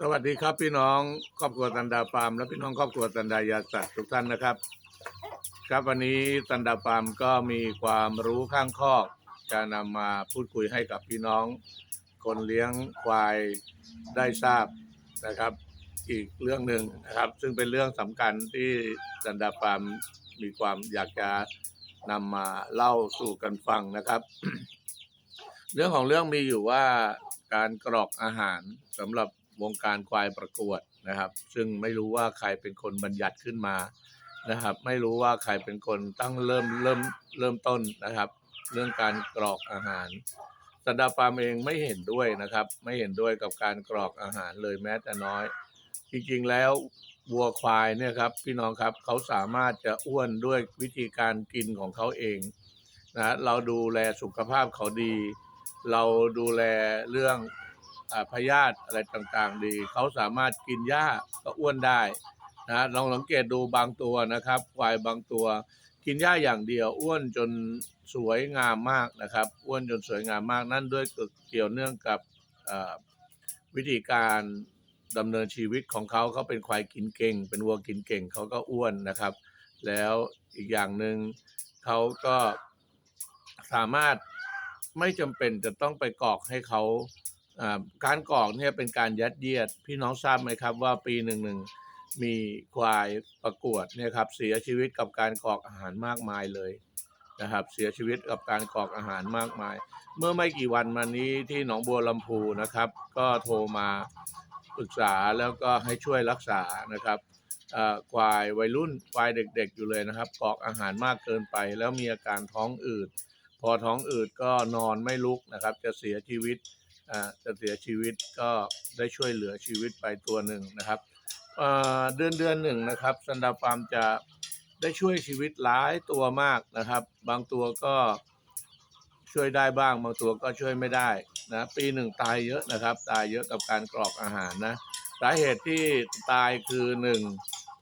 สวัสดีครับพี่น้องครอบครัวตันดาฟาร์มและพี่น้องครอบครัวตันดายาสัตว์ทุกท่านนะครับ ครับวันนี้ตันดาฟาร์มก็มีความรู้ข้างคอกจะนำมาพูดคุยให้กับพี่น้อง คนเลี้ยงควายได้ทราบนะครับ อีกเรื่องหนึ่งนะครับ ซึ่งเป็นเรื่องสำคัญที่ตันดาฟาร์มมีความอยากจะนำมาเล่าสู่กันฟังนะครับ เรื่องของเรื่องมีอยู่ว่าการกรอกอาหารสำหรับ วงการควายประกวดนะครับ ซึ่งไม่รู้ว่าใครเป็นคนบัญญัติขึ้นมานะครับ ไม่รู้ว่าใครเป็นคนตั้งเริ่มเริ่มเริ่มต้นนะครับ เรื่องการกรอกอาหารสันดาฟาร์มเองไม่เห็นด้วยนะครับ ไม่เห็นด้วยกับการกรอกอาหารเลยแม้แต่น้อย จริงๆแล้ววัวควายเนี่ยครับพี่น้องครับเขาสามารถจะอ้วนด้วยวิธีการกินของเขาเองนะเราดูแลสุขภาพเขาดี เราดูแลเรื่อง พยาธิอะไรต่างๆ ดี เขาสามารถกินหญ้าก็อ้วนได้นะลองสังเกตดูบางตัวนะครับควายบางตัว กินหญ้าอย่างเดียวอ้วนจนสวยงามมากนะครับ อ้วนจนสวยงามมากนั่นด้วยเกี่ยวเนื่องกับวิธีการดำเนินชีวิตของเขาเขาเป็นควายกินเก่ง เป็นวัวกินเก่งเขาก็อ้วนนะครับ แล้วอีกอย่างหนึ่งเขาก็สามารถไม่จำเป็นจะต้องไปกอกให้เขา การกรอกเนี่ยเป็นการยัดเยียด พี่น้องทราบไหมครับว่าปีหนึ่งหนึ่งมีควายประกวดเนี่ยครับเสียชีวิตกับการกรอกอาหารมากมายเลยนะครับเสียชีวิตกับการกรอกอาหารมากมาย เมื่อไม่กี่วันมานี้ที่หนองบัวลำพูนะครับ ก็โทรมาปรึกษาแล้วก็ให้ช่วยรักษานะครับควายวัยรุ่นควายเด็กๆอยู่เลยนะครับกรอกอาหารมากเกินไป แล้วมีอาการท้องอืดพอท้องอืดก็นอนไม่ลุกนะครับ จะเสียชีวิต จะเสียชีวิตก็ได้ช่วยเหลือชีวิตไปตัวหนึ่งนะครับเอ่อเดือนเดือนหนึ่งนะครับซันดาฟาร์มจะได้ช่วยชีวิตหลายตัวมากนะครับ บางตัวก็ช่วยได้บ้าง บางตัวก็ช่วยไม่ได้นะปีหนึ่งตายเยอะนะครับ ตายเยอะกับการกรอกอาหารนะสาเหตุที่ตายคือหนึ่ง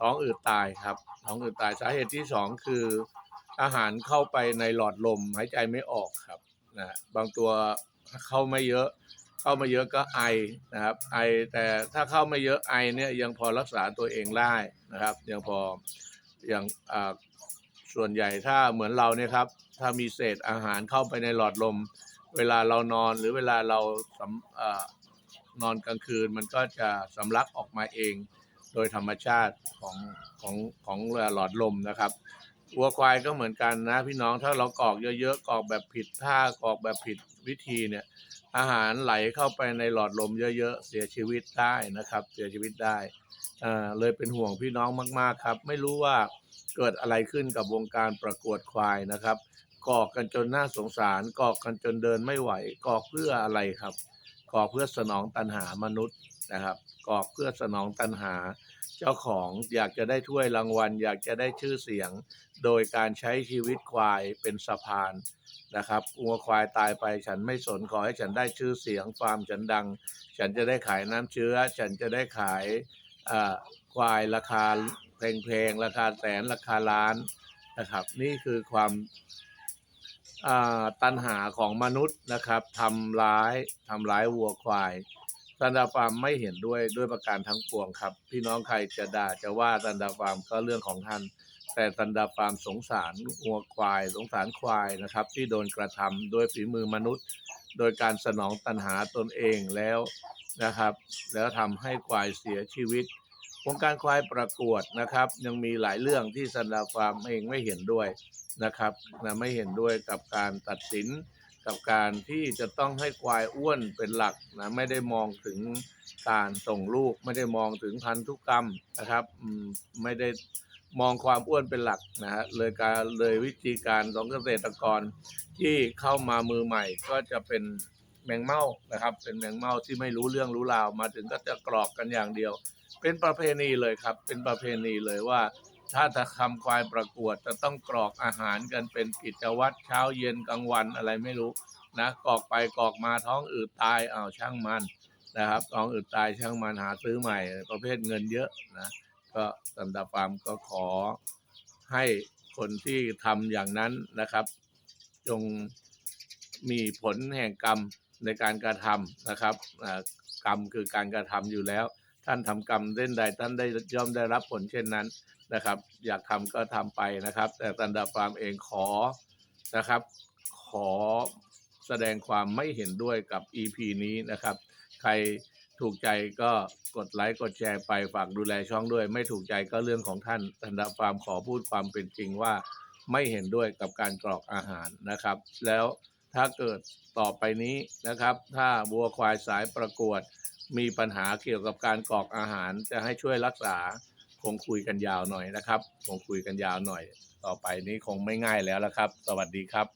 ท้องอืดตายครับท้องอืดตายสาเหตุที่สองคืออาหารเข้าไปในหลอดลมหายใจไม่ออกครับนะบางตัว เข้าไม่เยอะ เข้ามาเยอะก็ไอนะครับไอแต่ถ้าเข้าไม่เยอะไอเนี่ยยังพอรักษาตัวเองได้นะครับ ยังพออย่างอ่าส่วนใหญ่ถ้าเหมือนเราเนี่ยครับถ้ามีเศษอาหารเข้าไปในหลอดลม เวลาเรานอนหรือเวลาเราสำอ่านอนกลางคืน มันก็จะสำลักออกมาเอง โดยธรรมชาติของของของหลอดลมนะครับ วัวควายก็เหมือนกันนะ พี่น้องถ้าเรากรอกเยอะๆกรอกแบบผิดท่ากรอกแบบผิดวิธีเนี่ย อาหารไหลเข้าไปในหลอดลมเยอะๆเสียชีวิตได้นะครับ เสียชีวิตได้อ่าเลยเป็นห่วงพี่น้องมากๆครับ ไม่รู้ว่าเกิดอะไรขึ้นกับวงการประกวดควายนะครับกรอกกันจนน่าสงสารกรอกกันจนเดินไม่ไหวกรอกเพื่ออะไรครับกรอกเพื่อสนองตันหามนุษย์นะครับกรอกเพื่อสนองตันหา จ้าของอยากจะได้ถ้วยรางวัล อยากจะได้ชื่อเสียง โดยการใช้ชีวิตควายเป็นสะพานนะครับวัวควายตายไปฉันไม่สนขอให้ฉันได้ชื่อเสียงฟาร์มฉันดัง ฉันจะได้ขายน้ำเชื้อ ฉันจะได้ขายอ่าควายราคาแพงๆราคาแสนราคาล้านนะครับ นี่คือความอ่าตันหาของมนุษย์นะครับทำร้ายทำร้ายวัวควาย ซันดาฟาร์มไม่เห็นด้วยด้วยประการทั้งปวงครับ พี่น้องใครจะด่าจะว่าซันดาฟาร์มก็เรื่องของท่าน แต่ซันดาฟาร์มสงสารวัวควาย สงสารควายนะครับ ที่โดนกระทำโดยฝีมือมนุษย์ โดยการสนองตันหาตนเองแล้วนะครับ แล้วทำให้ควายเสียชีวิตวงการควายประกวดนะครับ ยังมีหลายเรื่องที่ซันดาฟาร์มเองไม่เห็นด้วยนะครับนะไม่เห็นด้วยกับการตัดสิน กับการที่จะต้องให้ควายอ้วนเป็นหลักนะไม่ได้มองถึงการส่งลูก ไม่ได้มองถึงพันธุกรรมนะครับไม่ได้มองความอ้วนเป็นหลักนะฮะเลยการเลยวิธีการของเกษตรกรที่เข้ามามือใหม่ก็จะเป็นแมงเม่านะครับ เป็นแมงเม่าที่ไม่รู้เรื่องรู้ราวมาถึงก็จะกรอกกันอย่างเดียว เป็นประเพณีเลยครับ เป็นประเพณีเลยว่า ถ้าจะทำควายประกวดจะต้องกรอกอาหารกันเป็นกิจวัตรเช้าเย็นกลางวันอะไรไม่รู้นะกรอกไปกรอกมาท้องอืดตายอ้าวช่างมันนะครับท้องอืดตายช่างมันหาซื้อใหม่ ประเภทเงินเยอะนะก็สันดาฟาร์มก็ขอให้คนที่ทำอย่างนั้นนะครับ จงมีผลแห่งกรรมในการกระทำนะครับกรรมคือการกระทำอยู่แล้ว ท่านทำกรรมเล่นใดท่านได้ย่อมได้รับผลเช่นนั้น นะครับ อยากทำก็ทำไปนะครับ แต่ตันดาฟาร์มเองขอนะครับ ขอแสดงความไม่เห็นด้วยกับ EP นี้นะครับ ใครถูกใจก็กดไลค์กดแชร์ไปฝากดูแลช่องด้วย ไม่ถูกใจก็เรื่องของท่านตันดาฟาร์มขอพูดความเป็นจริงว่าไม่เห็นด้วยกับการกรอกอาหารนะครับ แล้วถ้าเกิดต่อไปนี้นะครับ ถ้าวัวควายสายประกวดมีปัญหาเกี่ยวกับการกรอกอาหารจะให้ช่วยรักษา คงคุยกันยาวหน่อยนะครับ คงคุยกันยาวหน่อย ต่อไปนี้คงไม่ง่ายแล้วละครับ สวัสดีครับ